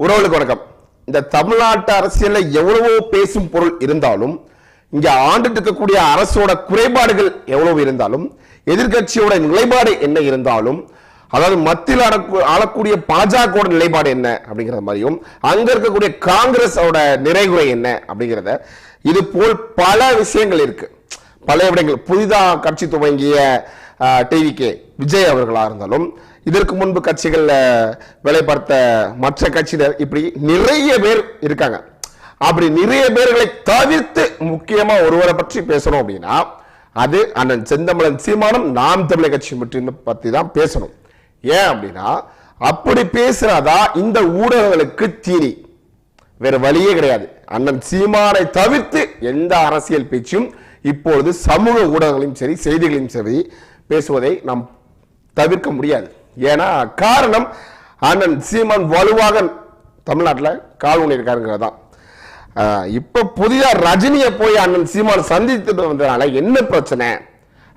உறவுகளுக்கு வணக்கம். இந்த தமிழ்நாட்டு அரசியல்ல எவ்வளவோ பேசும் பொருள் இருந்தாலும் இங்க ஆண்டுட்டு இருக்கக்கூடிய அரசோட குறைபாடுகள் எவ்வளவு இருந்தாலும் எதிர்க்கட்சியோட நிலைப்பாடு என்ன இருந்தாலும் அதாவது மத்தியில் ஆளக்கூடிய பாஜக நிலைப்பாடு என்ன அப்படிங்கிற மாதிரியும் அங்க இருக்கக்கூடிய காங்கிரஸோட நிறைகுறை என்ன அப்படிங்கிறத இது போல் பல விஷயங்கள் இருக்குது பல இடங்கள் புதிதா கட்சி துவங்கிய டிவிகே விஜய் அவர்களா இருந்தாலும் இதற்கு முன்பு கட்சிகள்ல வேலை பார்த்த மற்ற கட்சியினர் இப்படி நிறைய பேர் இருக்காங்க. அப்படி நிறைய பேர்களை தவிர்த்து முக்கியமா ஒருவரை பற்றி பேசணும் அப்படின்னா அது அண்ணன் செந்தமிழன் சீமானம் நாம் தமிழர் கட்சி பற்றி பற்றி தான் பேசணும். ஏன் அப்படின்னா அப்படி பேசுறதா இந்த ஊடகங்களுக்கு தீனி. வேற வழியே கிடையாது. அண்ணன் சீமானை தவிர்த்து எந்த அரசியல் பேச்சும் இப்பொழுது சமூக ஊடகங்களையும் சரி செய்திகளையும் சரி பேசுவதை நாம் தவிர்க்க முடியாது. ஏன்னா காரணம் அண்ணன் சீமான் வலுவாக தமிழ்நாட்டில் கால் ஊனியிருக்காருங்கிறது தான். இப்போ புதிதாக ரஜினியை போய் அண்ணன் சீமான் சந்தித்து வந்ததுனால என்ன பிரச்சனை?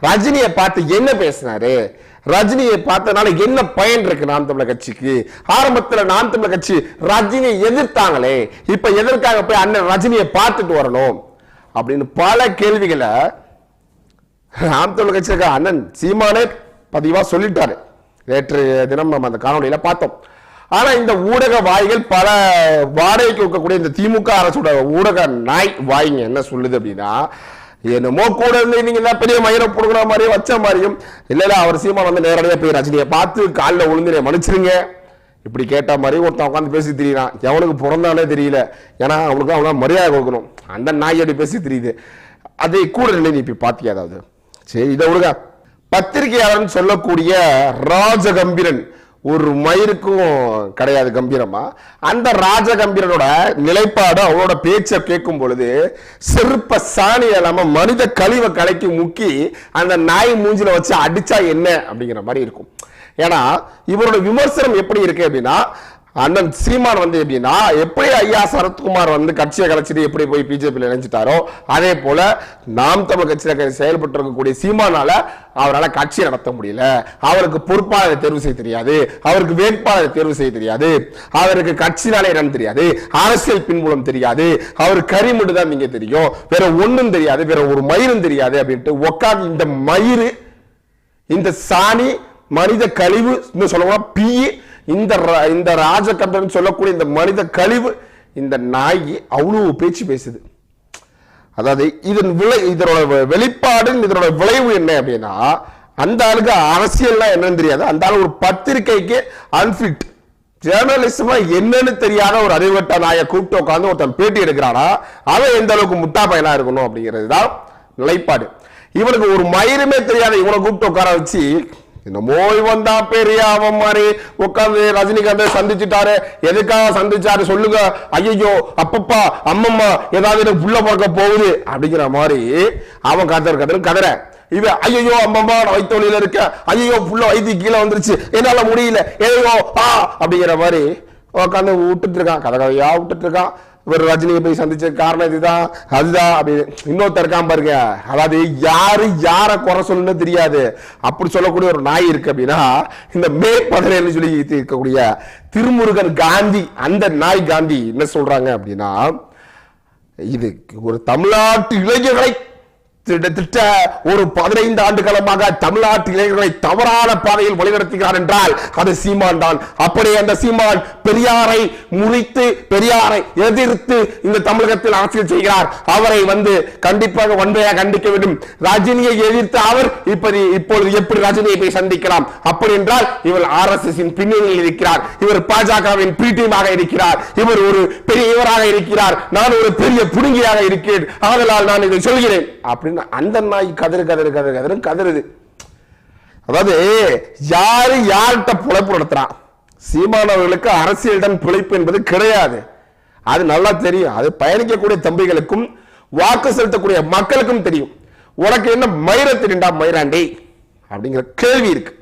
ரஜினியை பார்த்து என்ன பேசினாரு? ரஜினியை பார்த்தனால என்ன பயன் இருக்கு நாம் தமிழர் கட்சிக்கு? ஆரம்பத்துல நாம் தமிழர் கட்சி ரஜினியை எதிர்த்தாங்களே இப்ப எதற்காக போய் அண்ணன் ரஜினியை பார்த்துட்டு வரணும்? அப்படின்னு பல கேள்விகளை நாம் தமிழர் கட்சி அண்ணன் சீமானே பதிவா சொல்லிட்டாரு. நேற்று தினம் நம்ம அந்த காணொலியில பார்த்தோம். ஆனா இந்த ஊடக வாய்கள் பல வாடகைக்கு வைக்கக்கூடிய இந்த திமுக அரசோட ஊடக நாய் வாய்ங்க என்ன சொல்லுது அப்படின்னா என்னமோ கூட இருந்து நீங்க என்ன பெரிய மயிரை கொடுக்குற மாதிரியும் வச்ச மாதிரியும். இல்லைல்ல அவர் சீமா வந்து நேரடியாக போய் ரஜினியை பார்த்து காலில் விழுந்து மன்னிச்சிருங்க. இப்படி கேட்ட மாதிரி ஒருத்தன் உட்காந்து பேசி தெரியுறான். எவனுக்கு பிறந்தானே தெரியல. ஏன்னா அவனுக்கு அவனா மரியாதை கொடுக்கணும். அந்த நாயடி பேசி தெரியுது. அதை கூட நிலை நீ இப்போ பார்த்தியா அதாவது சரி இதை விடுங்க. பத்திரிகையாளர்னு சொல்லக்கூடிய ராஜகம்பீரன். ஒரு மயிருக்கும் கிடையாது கம்பீரமா? அந்த ராஜ கம்பீரனோட நிலைப்பாடு அவனோட பேச்சை கேட்கும் பொழுது செருப்ப சாணி இல்லாம மனித கழிவை கலைக்கு முக்கி அந்த நாய் மூஞ்சில வச்சு அடிச்சா என்ன? அப்படிங்கிற மாதிரி இருக்கும். ஏன்னா இவரோட விமர்சனம் எப்படி இருக்கு அப்படின்னா அண்ணன் சீமான் வந்து எப்படின்னா எப்படி ஐயா சரத்குமார் வந்து கட்சியை கலைச்சிட்டு எப்படி போய் பிஜேபியில் இணைஞ்சிட்டாரோ அதே போல நாம் தமிழ் கட்சியில் செயல்பட்டு இருக்கக்கூடிய சீமானால அவரால் கட்சி நடத்த முடியல. அவருக்கு பொறுப்பாளரை தேர்வு செய்ய தெரியாது. அவருக்கு வேட்பாளரை தேர்வு செய்ய தெரியாது. அவருக்கு கட்சினாலே என்னன்னு தெரியாது. அரசியல் பின்புலம் தெரியாது. அவர் கரிமுட்டு தான் நீங்க தெரியும். வேற ஒன்றும் தெரியாது. வேற ஒரு மயிரும் தெரியாது அப்படின்ட்டு உட்காந்து இந்த மயிறு இந்த சாணி மனித கழிவு சொல்லுவோம் பிஇ இந்த இந்த ராஜகண்டன் சொல்லக்கூடிய இந்த மனித கழிவு இந்த நாய் அவ்வளோ பேச்சு பேசுது. அதாவது இதன் விளை இதனோட வெளிப்பாடு இதனோட விளைவு என்ன அப்படின்னா அந்த ஆளுக்கு அரசியல்னா என்னன்னு தெரியாது. அந்த ஆள் ஒரு பத்திரிக்கைக்கு அன்ஃபிட் ஜேர்னலிசமா என்னன்னு தெரியாத ஒரு அறிவட்ட நாயை கூப்பிட்டு உட்காந்து ஒருத்தன் பேட்டி எடுக்கிறானா அவன் எந்த அளவுக்கு முட்டா பையனா இருக்கணும் அப்படிங்கிறது தான் நிலைப்பாடு. இவனுக்கு ஒரு மயிருமே தெரியாத இவனை கூப்பிட்டு உட்கார வச்சு இந்த மோய் வந்தா பெரிய அவன் மாதிரி உட்காந்து ரஜினிகாந்தை சந்திச்சுட்டாரு. எதுக்காக சந்திச்சாரு சொல்லுங்க. ஐயோ அப்பப்பா அம்மம்மா ஏதாவது எனக்கு புள்ள போகுது. அப்படிங்கிற மாதிரி அவன் கதற கதற கதற. இவன் ஐயோ அம்மம்மா நான் வயித்தொழில இருக்க ஐயோ புள்ள வயிற்று கீழே வந்துருச்சு. என்னால முடியல. ஏயோ ஆ அப்படிங்கிற மாதிரி உட்காந்து விட்டுட்டு இருக்கான். கதை கதையா விட்டுட்டு இருக்கான். இவர் ரஜினியை போய் சந்திச்ச காரணம் இதுதான். அதுதான். அப்படி இன்னொருத்தர் இருக்காம பாருங்க. அதாவது யாரு யார குறை சொல்லணும்னு தெரியாது. அப்படி சொல்லக்கூடிய ஒரு நாய் இருக்கு அப்படின்னா இந்த மே பதினேழு சொல்லி இருக்கக்கூடிய திருமுருகன் காந்தி அந்த நாய் காந்தி என்ன சொல்றாங்க அப்படின்னா இது ஒரு தமிழ்நாட்டு இளைஞர்களை கிட்டத்தட்ட ஒரு பதினைந்து ஆண்டு காலமாக தமிழ்நாட்டு இளைஞர்களை தவறான பாதையில் வழிநடத்துகிறார் என்றால் அது சீமான் தான். அப்படியே அந்த சீமான் பெரியாரை முறித்து பெரியாரை எதிர்த்து இந்த தமிழகத்தில் அரசியல் செய்கிறார். அவரை வந்து கண்டிப்பாக வன்மையாக கண்டிக்க வேண்டும். ரஜினியை எதிர்த்து அவர் இப்படி இப்பொழுது எப்படி ரஜினியை போய் சந்திக்கலாம்? அப்படி என்றால் இவர் ஆர் எஸ் எஸ் பின்னணியில் இருக்கிறார். இவர் பாஜகவின் பிடிஎமாக இருக்கிறார். இவர் ஒரு பெரிய இவராக இருக்கிறார். நான் ஒரு பெரிய புடுங்கியாக இருக்கிறேன். ஆதலால் நான் இதை சொல்கிறேன். அப்படின்னு அந்த நாய் கதறு கதறு கதறு கதறு கதறுது. அதாவது யாரு யார்கிட்ட பிழைப்பு நடத்துறான்? சீமானவர்களுக்கு அரசியலிடம் பிழைப்பு என்பது கிடையாது. அது நல்லா தெரியும். அது பயணிக்கக்கூடிய தம்பிகளுக்கும் வாக்கு செலுத்தக்கூடிய மக்களுக்கும் தெரியும். உனக்கு என்ன மயிர தெரியுண்டா மயிராண்டி? அப்படிங்கிற கேள்வி இருக்கு.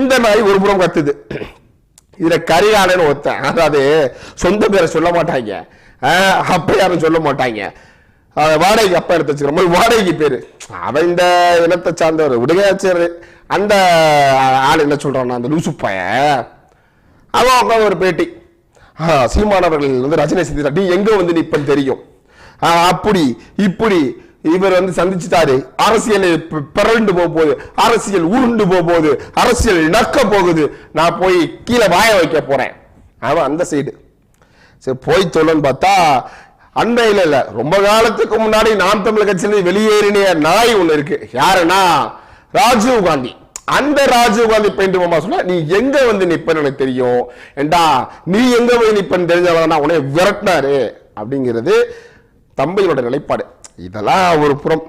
இந்த நாய் ஒரு புறம் கத்துது. இதுல கரிகாலன்னு ஒருத்தன். அதாவது சொந்த பேரை சொல்ல மாட்டாங்க. அப்ப யாரும் சொல்ல மாட்டாங்க. ஆஹ், வாடகைக்கு அப்பா எடுத்து வச்சுக்கிற மாதிரி வாடகைக்கு பேரு. அவன் இந்த இனத்தை சார்ந்தவர் விடுகையாச்சர் அந்த ஆள் என்ன சொல்றான் அந்த லூசு பையன் அவன் உட்காந்து ஒரு பேட்டி. சீமானவர்கள் வந்து ரஜினி சந்திரா நீ எங்க வந்து நிப்பன்னு தெரியும். அப்படி இப்படி. இவர் வந்து சந்திச்சுட்டாரு. அரசியல் பிறண்டு போக போகுது அரசியல் உருண்டு போக போகுது அரசியல் நக்க போகுது. நான் போய் கீழே வாய வைக்க போறேன். அவன் அந்த சைடு சரி போய் சொல்லன்னு பார்த்தா அண்மையில் இல்ல ரொம்ப காலத்துக்கு முன்னாடி நாம் தமிழ் கட்சியிலிருந்து வெளியேறின நாய் ஒண்ணு இருக்கு. யாருன்னா ராஜீவ் காந்தி. அந்த ராஜீவ் காந்தி பெயிண்ட் மாமா சொன்னா நீ எங்க வந்து நிப்பன்னு எனக்கு தெரியும். ஏண்டா நீ எங்க போய் நிப்பன்னு தெரிஞ்சவனா உன்னை விரட்டினாரு. அப்படிங்கிறது தம்பியோட நிலைப்பாடு. இதெல்லாம் ஒரு புறம்.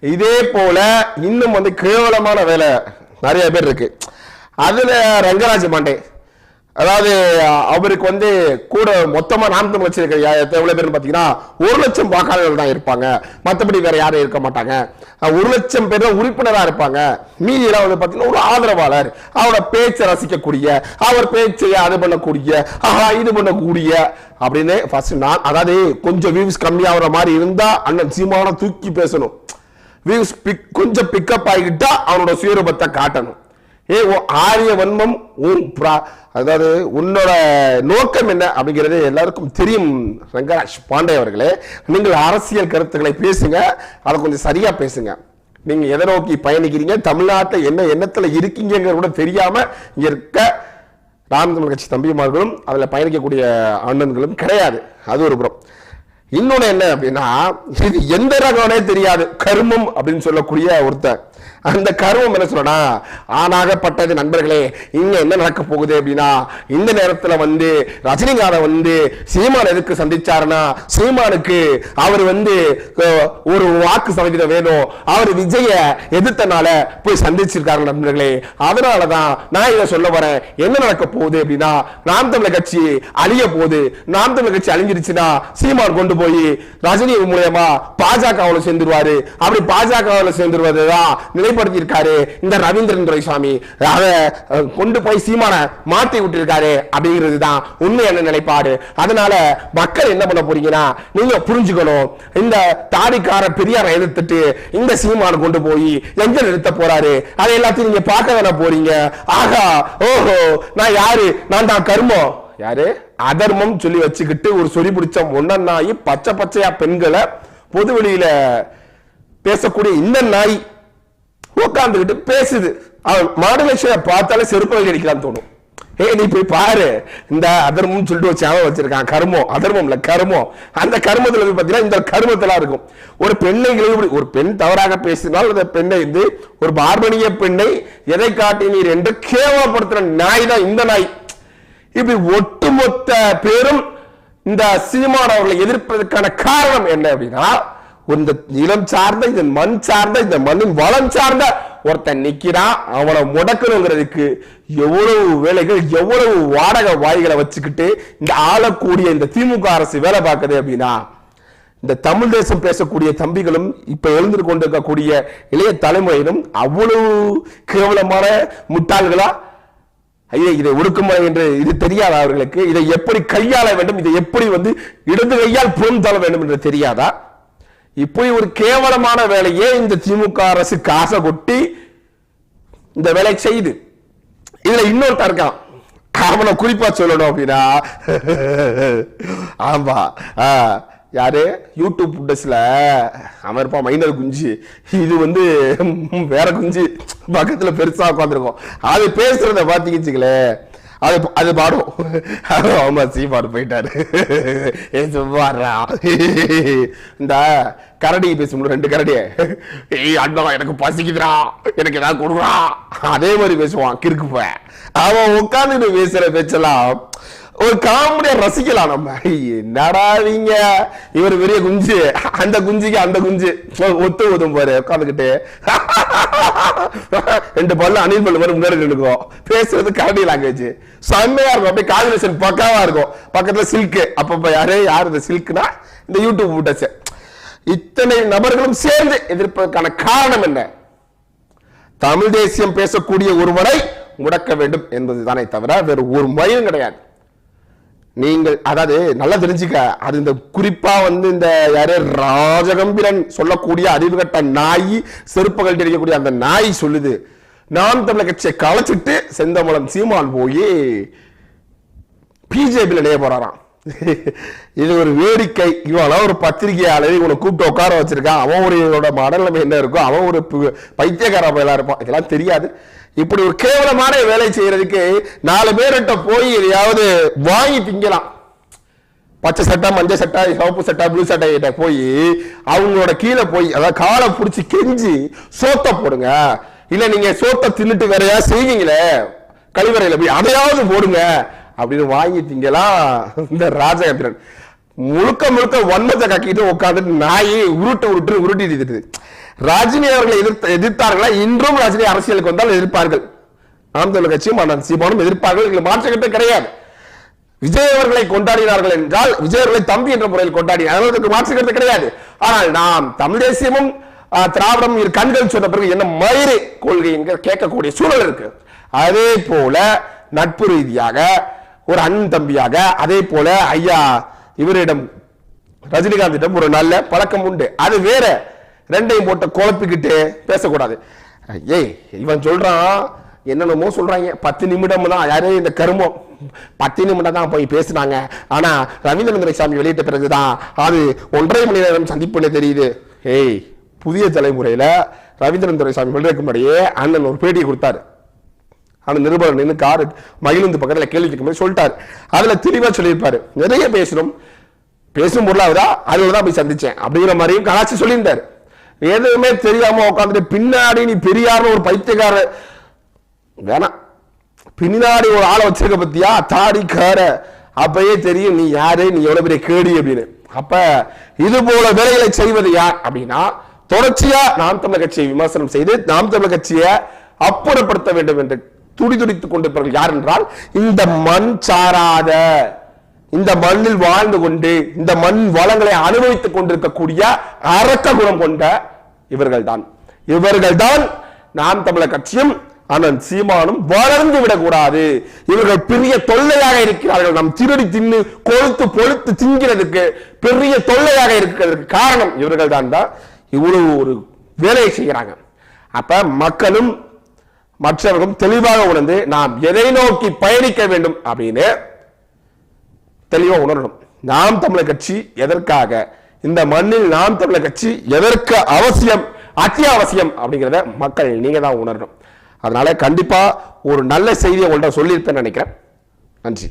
இதே போல இன்னும் வந்து கேவலமான வேலை நிறைய பேர் இருக்கு. அதுல ரங்கராஜ் பாண்டே அதாவது அவருக்கு வந்து கூட மொத்தமா நாம் வச்சிருக்க எவ்வளவு பேர் பாத்தீங்கன்னா ஒரு லட்சம் வாக்காளர்கள் தான் இருப்பாங்க. மத்தபடி வேற யாரும் இருக்க மாட்டாங்க. ஒரு லட்சம் பேர் தான் உறுப்பினரா இருப்பாங்க. மீதி எல்லாம் வந்து பாத்தீங்கன்னா ஒரு ஆதரவாளர். அவரோட பேச்சை ரசிக்கக்கூடிய அவர் பேச்சை அது பண்ணக்கூடிய ஆஹா இது பண்ணக்கூடிய அப்படின்னு ஃபர்ஸ்ட் நான் அதாவது கொஞ்சம் வியூஸ் கம்மியாகிற மாதிரி இருந்தா அண்ணன் சீமான தூக்கி பேசணும். வியூஸ் பிக் கொஞ்சம் பிக்கப் ஆகிட்டா அவனோட சுயரூபத்தை காட்டணும். ஏ ஓ ஆரிய வன்மம் உன் பிரா- அதாவது உன்னோட நோக்கம் என்ன அப்படிங்கிறது எல்லாருக்கும் தெரியும் ரங்கராஜ் பாண்டே அவர்களே. நீங்கள் அரசியல் கருத்துக்களை பேசுங்க அதை கொஞ்சம் சரியாக பேசுங்க. நீங்கள் எதை நோக்கி பயணிக்கிறீங்க தமிழ்நாட்டில் என்ன எண்ணத்தில் இருக்கீங்கிறது கூட தெரியாமல் இருக்க நாம் தமிழ் கட்சி தம்பிமார்களும் அதில் பயணிக்கக்கூடிய அண்ணன்களும் கிடையாது. அது ஒரு புறம். இன்னொன்று என்ன அப்படின்னா இது எந்த ரகம்னே தெரியாது. கருமம் அப்படின்னு சொல்லக்கூடிய ஒருத்தன். அந்த கருவம் என்ன சொல்லனா ஆனாகப்பட்டது நண்பர்களே இங்க என்ன நடக்க போகுது அப்படின்னா இந்த நேரத்துல வந்து ரஜினிகாந்த வந்து சீமான் எதுக்கு சந்திச்சாருன்னா சீமானுக்கு அவர் வந்து ஒரு வாக்கு சதவீதம் வேணும். அவர் விஜய எதிர்த்தனால போய் சந்திச்சிருக்காங்க நண்பர்களே. அதனாலதான் நான் இதை சொல்ல வரேன். என்ன நடக்க போகுது அப்படின்னா நாம் தமிழர் கட்சி அழிய போகுது. நாம் தமிழர் கட்சி அழிஞ்சிருச்சுன்னா சீமான் கொண்டு போய் ரஜினி மூலியமா பாஜகவில் சேர்ந்துருவாரு. அப்படி பாஜகவில் சேர்ந்துருவதுதான் நிலைப்படுத்தி இருக்காரு இந்த ரவீந்திரன் துரைசாமி. அதை கொண்டு போய் சீமான மாட்டி விட்டுருக்காரு அப்படிங்கிறது தான் உண்மையான நிலைப்பாடு. அதனால மக்கள் என்ன பண்ண போறீங்கன்னா நீங்க புரிஞ்சுக்கணும். இந்த தாடிக்கார பெரியாரை எதிர்த்துட்டு இந்த சீமான கொண்டு போய் எங்க நிறுத்த போறாரு? அதை எல்லாத்தையும் நீங்க பார்க்க தானே போறீங்க? ஆகா ஓஹோ நான் யாரு? நான் தான் கர்மம் யாரு? அதர்மம் சொல்லி வச்சுக்கிட்டு ஒரு சொறி பிடிச்ச ஒன்னாயி பச்சை பச்சையா பெண்களை பொது வெளியில பேசக்கூடிய இந்த நாய் உட்காந்துக்கிட்டு பேசுது. அவன் மாடுலேஷனை பார்த்தாலே செருப்பு அடிக்கலாம்னு தோணும். ஏய் நீ போய் பாரு. இந்த அதர்மம் சொல்லிட்டு ஒரு சேவை வச்சிருக்கான். கர்மம் அதர்மம் இல்லை கர்மம் அந்த கர்மத்துல வந்து பாத்தீங்கன்னா இந்த கர்மத்தெல்லாம் இருக்கும். ஒரு பெண்ணை இழிவுபடி ஒரு பெண் தவறாக பேசினால் அந்த பெண்ணை வந்து ஒரு பார்மனிய பெண்ணை எதை காட்டினீர் என்று கேவலப்படுத்துற நாய் தான் இந்த நாய். இப்படி ஒட்டுமொத்த பேரும் இந்த சீமான் அவர்களை எதிர்ப்பதற்கான காரணம் என்ன அப்படின்னா இந்த நிலம் சார்ந்த இந்த மண் சார்ந்த இந்த மண்ணின் வளம் சார்ந்த ஒருத்தன் நிக்கிறான். அவனை முடக்கணுங்கிறதுக்கு எவ்வளவு வேலைகள் எவ்வளவு வாடகை வாய்களை வச்சுக்கிட்டு இந்த ஆளக்கூடிய இந்த திமுக அரசு வேலை பார்க்குது அப்படின்னா இந்த தமிழ் தேசம் பேசக்கூடிய தம்பிகளும் இப்ப எழுந்து கொண்டிருக்கக்கூடிய இளைய தலைமுறையிலும் அவ்வளவு கேவலமான முட்டாள்களா? ஐயா இதை ஒடுக்குமுறை என்று இது தெரியாதா அவர்களுக்கு? இதை எப்படி கையாள வேண்டும்? இதை எப்படி வந்து இடது கையால் புறம் தள்ள வேண்டும் என்று தெரியாதா? இப்படி ஒரு கேவலமான வேலையே இந்த திமுக அரசு காசை கொட்டி இந்த வேலை செய்யுது. இதுல இன்னொருத்தர் இருக்கான். அவனை குறிப்பா சொல்லணும் அப்படின்னா ஆமா ஆ, யாரு? யூடியூப் புட்டஸ்ல அவன் இருப்பான் மைனர் குஞ்சு. இது வந்து வேற குஞ்சு. பக்கத்துல பெருசா உட்காந்துருக்கும் அது பேசுறத பாத்தீங்கச்சுங்களே அது அது பாடும் ஆமா சீமாடு போயிட்டாரு. ஏ சும்மாறா. இந்த கரடி பேசும்போது ரெண்டு கரடியை. ஏய் அண்ணா எனக்கு பசிக்குதுடா. எனக்கு ஏதாவது கொடுறா அதே மாதிரி பேசுவான் கிறுக்கு அவன் உட்கார்ந்து பேசுற பேச்செல்லாம் ஒரு காமெடியா ரசிக்கலாம் நம்ம. என்னடா இவர் பெரிய குஞ்சு. அந்த குஞ்சுக்கு அந்த குஞ்சு. ஒத்து ஒதும் பாரு உட்காந்துக்கிட்டு ரெண்டு பல்லு அணில் பல்லு மாதிரி முன்னாடி இருக்கும். பேசுறது கரடி லாங்குவேஜ் செம்மையா இருக்கும். அப்படியே காம்பினேஷன் பக்காவா இருக்கும். பக்கத்துல சில்க் அப்பப்ப யாரு யார் இந்த சில்க்னா இந்த யூடியூப் விட்டச்சு இத்தனை நபர்களும் சேர்ந்து எதிர்ப்பதற்கான காரணம் என்ன? தமிழ் தேசியம் பேசக்கூடிய ஒருவரை முடக்க வேண்டும் என்பதுதானே தவிர வேறு ஒரு மயம் கிடையாது. நீங்கள் அதாவது நல்லா தெரிஞ்சுக்க. அது இந்த குறிப்பா வந்து இந்த யாரு ராஜகம்பீரன் சொல்லக்கூடிய அறிவு கட்ட நாய் செருப்புகள் அடிக்கக்கூடிய அந்த நாய் சொல்லுது. நாம் தமிழக கட்சியை களைச்சிட்டு செந்தமலம் சீமான் போய் பிஜேபியில் இணைய போறாராம். இது ஒரு வேடிக்கை. இவெல்லாம் ஒரு பத்திரிகையாளர். இவனை கூப்பிட்டு உட்கார வச்சிருக்கான். அவன் ஒரு இவனோட மனநிலைமை என்ன இருக்கும் அவன் ஒரு பு- பைத்தியக்கார பயலா இருப்பான். இதெல்லாம் தெரியாது. இப்படி ஒரு கேவலமான வேலை செய்யறதுக்கு நாலு பேர்கிட்ட போய் எதையாவது வாங்கி திங்கலாம். பச்சை சட்டை மஞ்சள் சட்டை சிவப்பு சட்டை ப்ளூ சட்டை கிட்ட போய் அவங்களோட கீழே போய் அதாவது காலை பிடிச்சி கெஞ்சி சோத்த போடுங்க. இல்லை நீங்க சோத்தை தின்னுட்டு வேற ஏதாவது செய்வீங்களே? கழிவறையில் போய் அதையாவது போடுங்க. அப்படின்னு வாங்கிட்டீங்களா இந்த ராஜகத்திரன். முழுக்க முழுக்க வன்மத்தை கக்கிட்டு உட்காந்துட்டு நாயை உருட்டு உருட்டு உருட்டிட்டு இருக்குது ரஜினி அவர்களை எதிர்த்து எதிர்த்தார்களா? இன்றும் ரஜினி அரசியலுக்கு வந்தால் எதிர்ப்பார்கள். ஆம் தமிழ் கட்சியும் அண்ணன் சீமானும் எதிர்ப்பார்கள். இதுல கிடையாது. விஜய் அவர்களை கொண்டாடினார்கள் என்றால் விஜய் அவர்களை தம்பி என்ற முறையில் கொண்டாடி அதற்கு மாற்றுக்கிறது கிடையாது. ஆனால் நாம் தமிழ் தேசியமும் திராவிடம் இரு கண்கள் சொன்ன பிறகு என்ன மயிறு கொள்கை என்கிற கேட்கக்கூடிய சூழல் இருக்கு. அதே போல நட்பு ரீதியாக ஒரு அண்ணன் தம்பியாக அதே போல ஐயா இவரிடம் ரஜினிகாந்திடம் ஒரு நல்ல பழக்கம் உண்டு. அது வேற ரெண்டையும் போட்டு குழப்பிக்கிட்டு பேசக்கூடாது. ஏய் இவன் சொல்றான் என்னென்னமோ சொல்றாங்க. பத்து நிமிடம் தான் யாரே இந்த கருமம் பத்து நிமிடம் தான் போய் பேசினாங்க. ஆனா ரவீந்திரன் சாமி வெளியிட்ட பிறகுதான் அது ஒன்றரை மணி நேரம் சந்திப்புன்னு தெரியுது. ஏய் புதிய தலைமுறையில ரவீந்திரன் துரைசாமி வெளியிடக்கு முன்னாடியே அண்ணன் ஒரு பேட்டி கொடுத்தாரு. அந்த நிருபர் நின்று காரு மகிழுந்து பக்கத்தில் கேள்வி கேட்கும்போது சொல்லிட்டாரு. அதுல தெளிவாக சொல்லியிருப்பாரு. நிறைய பேசணும் பேசும் பொருளாவதா அதில் தான் போய் சந்திச்சேன். அப்படிங்கிற மாதிரியும் கலாச்சி சொல்லியிருந்தாரு. எதுவுமே தெரியாம உட்காந்துட்டு பின்னாடி நீ பெரியார்னு ஒரு பைத்தியக்கார வேணாம். பின்னாடி ஒரு ஆளை வச்சிருக்க பத்தியா? தாடி கார. அப்பயே தெரியும் நீ யாரு? நீ எவ்வளவு பெரிய கேடி அப்படின்னு. அப்ப இது போல வேலைகளை செய்வது யார் அப்படின்னா தொடர்ச்சியா நாம் தமிழர் கட்சியை விமர்சனம் செய்து நாம் தமிழர் கட்சியை அப்புறப்படுத்த வேண்டும் என்று துடி துடித்துக் யார் என்றால் இந்த மண் சாராத இந்த மண்ணில் வாழ்ந்து கொண்டு இந்த மண் வளங்களை அனுபவித்துக் கொண்டிருக்கக்கூடிய அரக்க குணம் கொண்ட இவர்கள்தான். இவர்கள்தான் நாம் தமிழர் கட்சியும் அண்ணன் சீமானும் வளர்ந்து விடக்கூடாது. இவர்கள் பெரிய தொல்லையாக இருக்கிறார்கள். நாம் திருடி தின்னு கொழுத்து பொழுத்து திங்கிறதுக்கு பெரிய தொல்லையாக இருக்கிறதுக்கு காரணம் இவர்கள் தான் தான் இவ்வளவு ஒரு வேலையை செய்கிறாங்க. அப்ப மக்களும் மற்றவர்களும் தெளிவாக உணர்ந்து நாம் எதை நோக்கி பயணிக்க வேண்டும் அப்படின்னு தெளிவா உணரணும். நாம் தமிழர் கட்சி எதற்காக? இந்த மண்ணில் நாம் தமிழர் கட்சி எதற்கு அவசியம்? அத்தியாவசியம் அப்படிங்கிறத மக்கள் நீங்க தான் உணரணும். அதனால கண்டிப்பா ஒரு நல்ல செய்தியை உங்கள்ட்ட சொல்லியிருப்பேன்னு நினைக்கிறேன். நன்றி.